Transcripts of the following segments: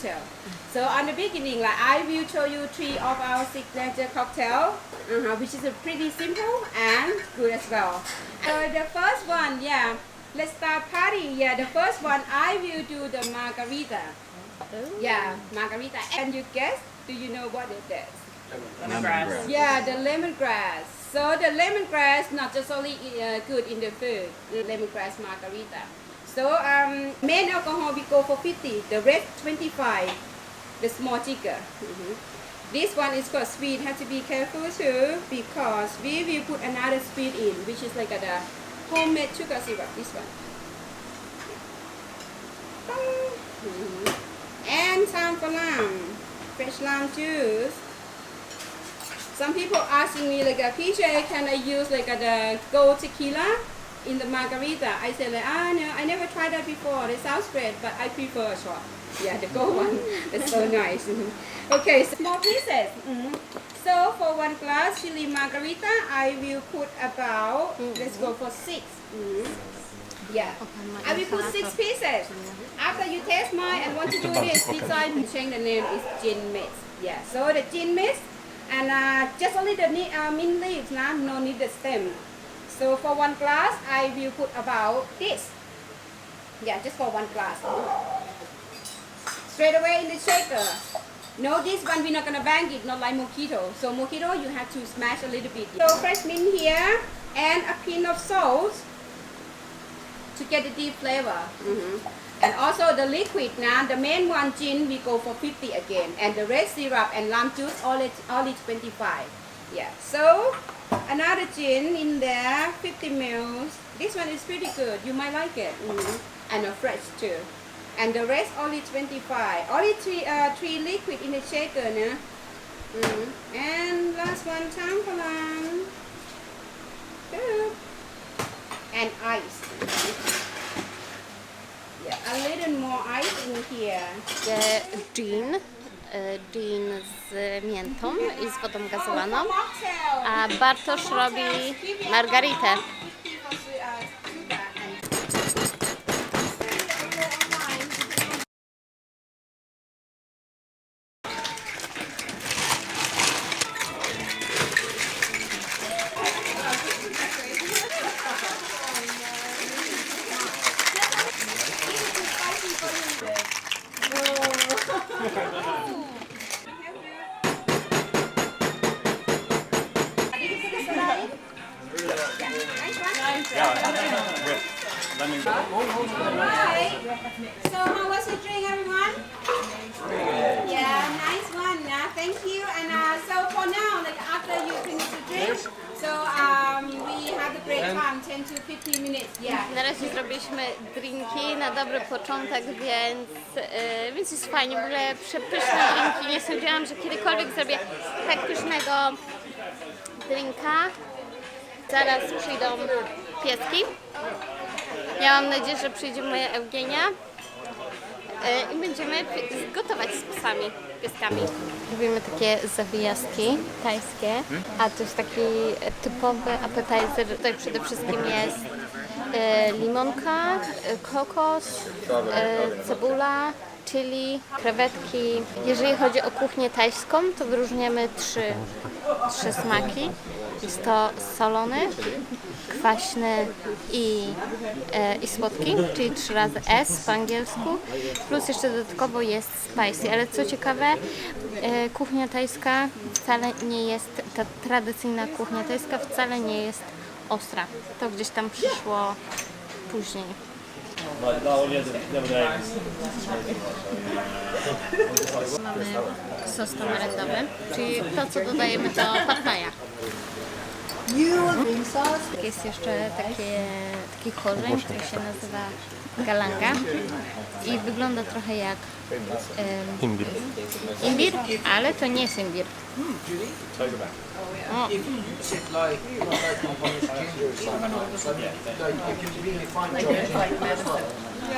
cocktail. So on the beginning, like I will show you three of our signature cocktail, uh-huh, which is uh, pretty simple and good as well. So the first one, yeah, let's start party. Yeah, the first one I will do the margarita. Yeah, margarita. And you guess? Do you know what it is? Lemongrass. Yeah, the lemongrass. So the lemongrass not just only uh, good in the food, the lemongrass margarita. So um, main alcohol we go for 50, the red 25, the small jigger. Mhm. This one is for sweet, have to be careful too because we will put another sweet in, which is like a the homemade sugar syrup. This one. Mhm. And time for lime, fresh lime juice. Some people asking me like, a PJ, can I use like uh, the gold tequila in the margarita? I said like, ah no, I never tried that before. It sounds great, but I prefer a shot. Yeah, the gold one. That's so nice. okay, so small pieces. Mhm. So for one glass chili margarita, I will put about. Let's go for 6 Mhm. Yeah. I will put six pieces. After you taste mine and want to do this, decide to change the name is gin mix. Yeah. So the gin mix and uh, just only the ne- uh, mint leaves, nah? no need the stem. So for one glass, I will put about this. Yeah, just for one glass. Straight away in the shaker. No, this one we're not gonna bang it, not like mojito. So mojito, you have to smash a little bit. So fresh mint here and a pinch of salt to get the deep flavor. Mm-hmm. And also the liquid now, the main one gin we go for 50 again, and the red syrup and lime juice only only 25. Yeah. So another gin in there, 50 mils. This one is pretty good. You might like it. Mhm. And a fresh too. And the rest only 25. Only three uh, three liquid in the shaker, nah. Mhm. And last one, tampalan. Good. And ice. Yeah, a little more ice in here. E, Gin, gin z miętą i z wodą gazowaną, a Bartosz robi margaritę. The drink, everyone? Yeah, nice one. Yeah, thank you. And uh, so for now, like after you finish the drink, so um, we have the break time, 10 to 15 minutes. Yeah. Na razie zrobiliśmy drinki na dobry początek, więc, e, więc jest fajnie. W ogóle przepyszne drinki. Nie sądziłam, że kiedykolwiek zrobię tak pysznego drinka. Zaraz przyjdą pieski. Ja mam nadzieję, że przyjdzie moja Eugenia i będziemy gotować z psami, pieskami. Robimy takie zawijastki tajskie, a to jest taki e, typowy appetizer. Tutaj przede wszystkim jest e, limonka, e, kokos, e, cebula, chili, krewetki. Jeżeli chodzi o kuchnię tajską, to wyróżniamy trzy, trzy smaki. Jest to solony, kwaśny i, e, i słodki, czyli trzy razy S po angielsku, plus jeszcze dodatkowo jest spicy, ale co ciekawe, e, kuchnia tajska wcale nie jest, ta tradycyjna kuchnia tajska wcale nie jest ostra. To gdzieś tam przyszło później. Mamy sos tamarynowy, czyli to, co dodajemy do pattaja. Jest jeszcze takie, taki korzeń, który się nazywa galanga i wygląda trochę jak em, Imbir. imbir, ale to nie jest imbir. O,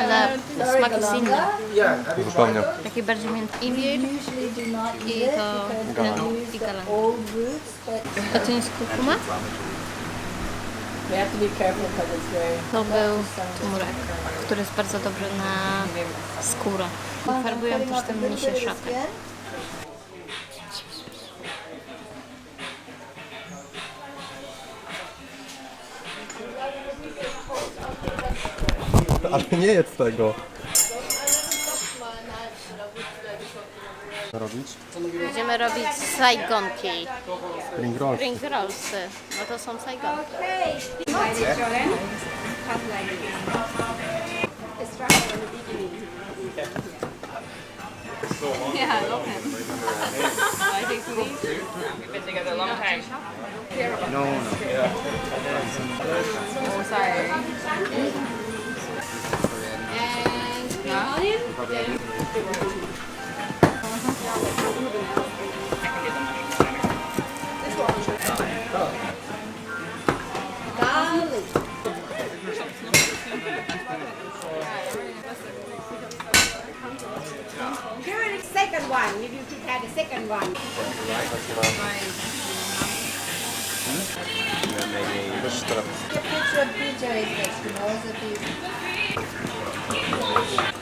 ale smak jest inny. Zupełnie. Taki bardziej miętki i to i galanga. A to jest kurkuma? To był turek, który jest bardzo dobry na skórę. Farbują też te misie szaty. Ale nie jedz tego. Robić? Będziemy robić saigonki, Spring roll. spring rollsy, bo to są saigonki. Okay. Like Here is second one. You to prepare the second one. The picture of is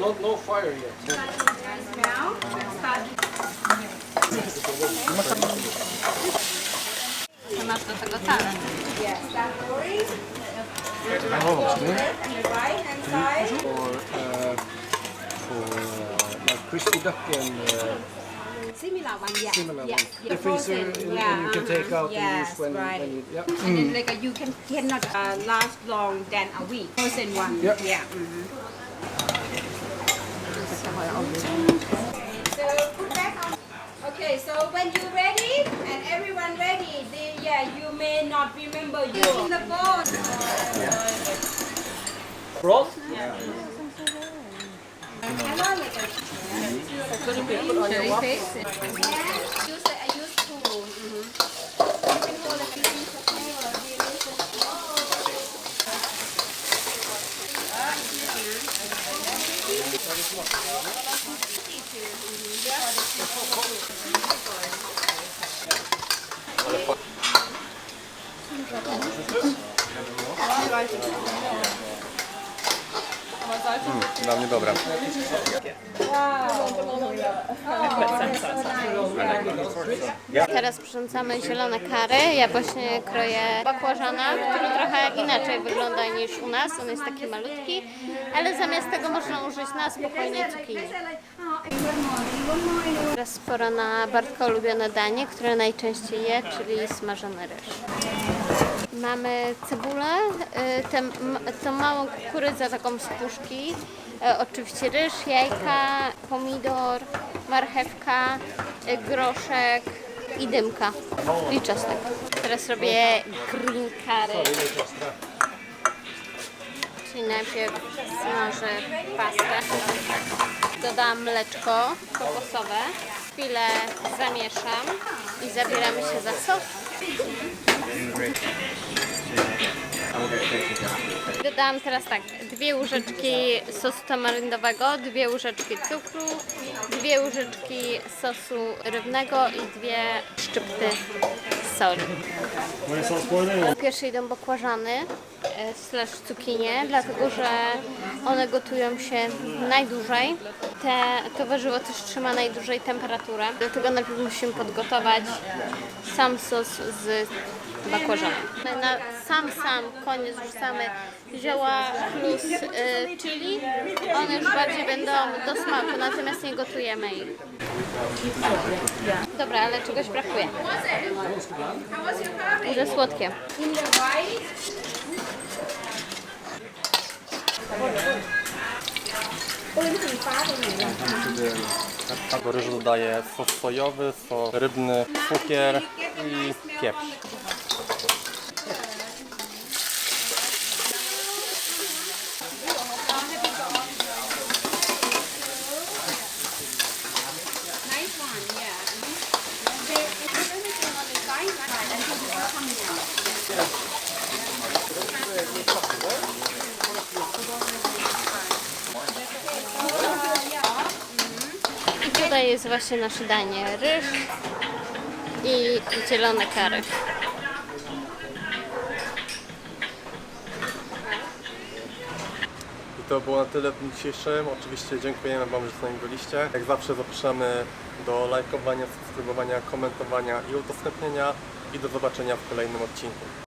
No, no fire yet. Now, start To masz do tego talent. Yes, start pouring. No właśnie. On the right hand side. For, uh, for uh, like crispy duck and uh, Similar one, yeah. similar yeah. one. Yeah, The freezer frozen, and, yeah, and you can uh-huh. take out and yes, use when, right. when you, yeah. And then like uh, you can cannot uh, last long than a week. Frozen one. Yep. Yeah. mhm. when you ready and everyone ready, they, yeah, you may not remember you in the phone. Bro? Yeah. Couldn't. Yeah. Use a? Use tool. You can a. Thank you. Dla mnie dobra. Teraz przyrządzamy zielone kary. Ja właśnie kroję bakłażana, który trochę inaczej wygląda niż u nas. On jest taki malutki, ale zamiast tego można użyć na spokojnie cukinii. Teraz pora na Bartka ulubione danie, które najczęściej je, czyli smażony ryż. Mamy cebulę, y, tę tą małą kukurydzę taką z puszki, oczywiście ryż, jajka, pomidor, marchewka, y, groszek i dymka i czosnek. Teraz robię green curry. Czyli najpierw smażę pastę. Dodam mleczko kokosowe. Chwilę zamieszam i zabieramy się za sos. Dodałam teraz tak, dwie łyżeczki sosu tamaryndowego, dwie łyżeczki cukru, dwie łyżeczki sosu rybnego i dwie szczypty soli. Pierwsze idą bakłażany e, slash cukinie, dlatego że one gotują się najdłużej. Te, to warzywo też trzyma najdłużej temperaturę, dlatego najpierw musimy podgotować sam sos z bakłażanem. Na sam sam koniec wrzucamy zioła plus y, chili. One już bardziej będą do smaku, natomiast nie gotujemy ich. Dobra, ale czegoś brakuje. Za słodkie. Do ryżu dodaję sos sojowy, sos rybny, cukier i pieprz. I tutaj jest właśnie nasze danie. Ryż i zielone kary. I to było na tyle w dniu dzisiejszym. Oczywiście dziękujemy Wam, że z nami byliście. Jak zawsze zapraszamy do lajkowania, subskrybowania, komentowania i udostępnienia. I do zobaczenia w kolejnym odcinku.